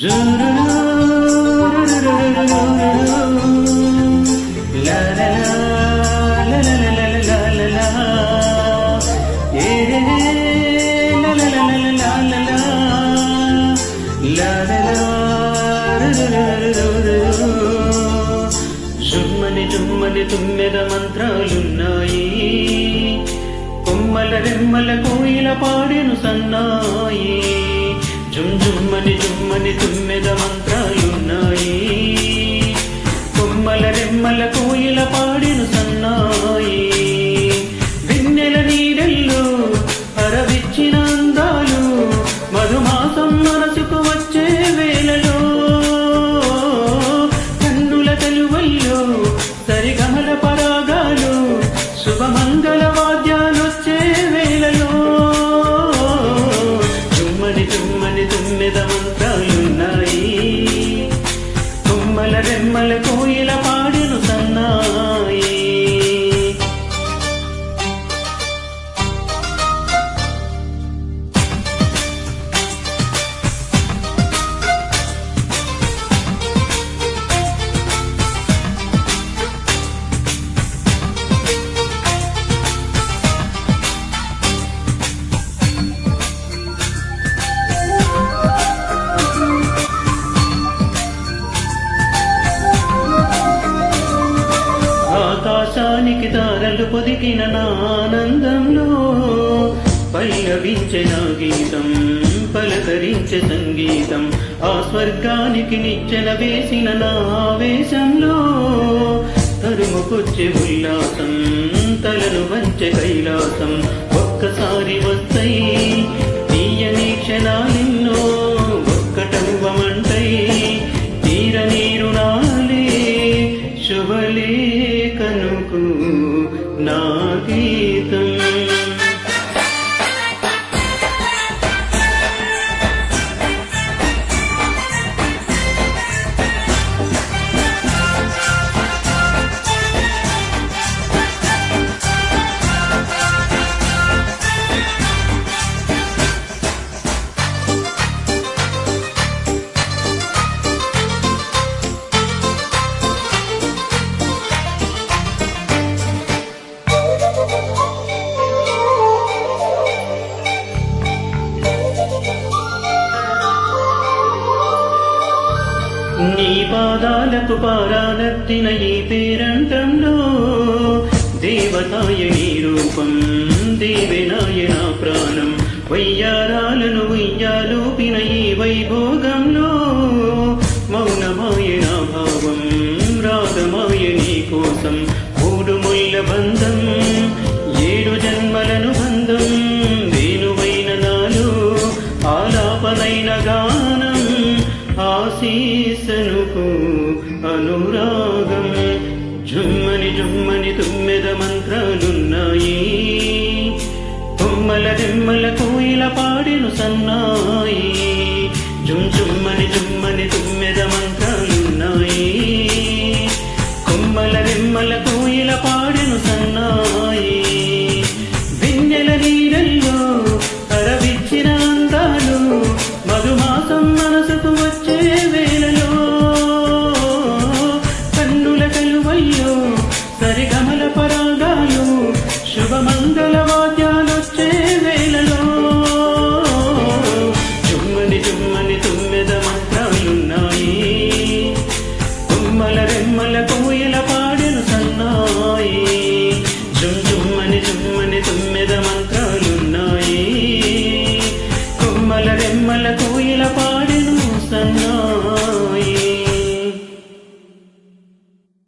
జుమ్మని జుమ్మని తుమ్మెద మంత్రాలున్నాయి. కొమ్మల రెమ్మల కోయిల పాడెను సన్నాయి. జుమ్ జుమ్మని జుమ్మని తుమ్మెద మంత్రాలున్నాయి. కొమ్మల రెమ్మల కోయిల పాడిన సన్నాయి. వెన్నెల నీడల్లో అరవిచ్చిన అందాలు మధుమాసం మనసుకు వచ్చే వేళలో. కన్నుల కలువల్లో సరిగమ ఆకాశానికి పొదికిన నానందంలో పల్లవించే నా గీతం పలకరించే సంగీతం. ఆ స్వర్గానికి నిచ్చెన వేసిన నా ఆవేశంలో తరుముకొచ్చే ఉల్లాసం తలను వంచే కైలాసం. ఒక్కసారి వస్తాయి నీ పాదాలకు పారానత్తిన ఈ పేరంతంలో దేవతాయ నీ రూపం దేవనాయన ప్రాణం. వయ్యారాలను ఉయ్యాలూపిన ఈ వైభోగంలో అనురాగం జుమ్మని జుమ్మని తుమ్మెద మంత్రాలున్నాయి. తుమ్మల దిమ్మల కోయిల పాడెను సన్నాయి. తుమ్మల రెమ్మల కోయిల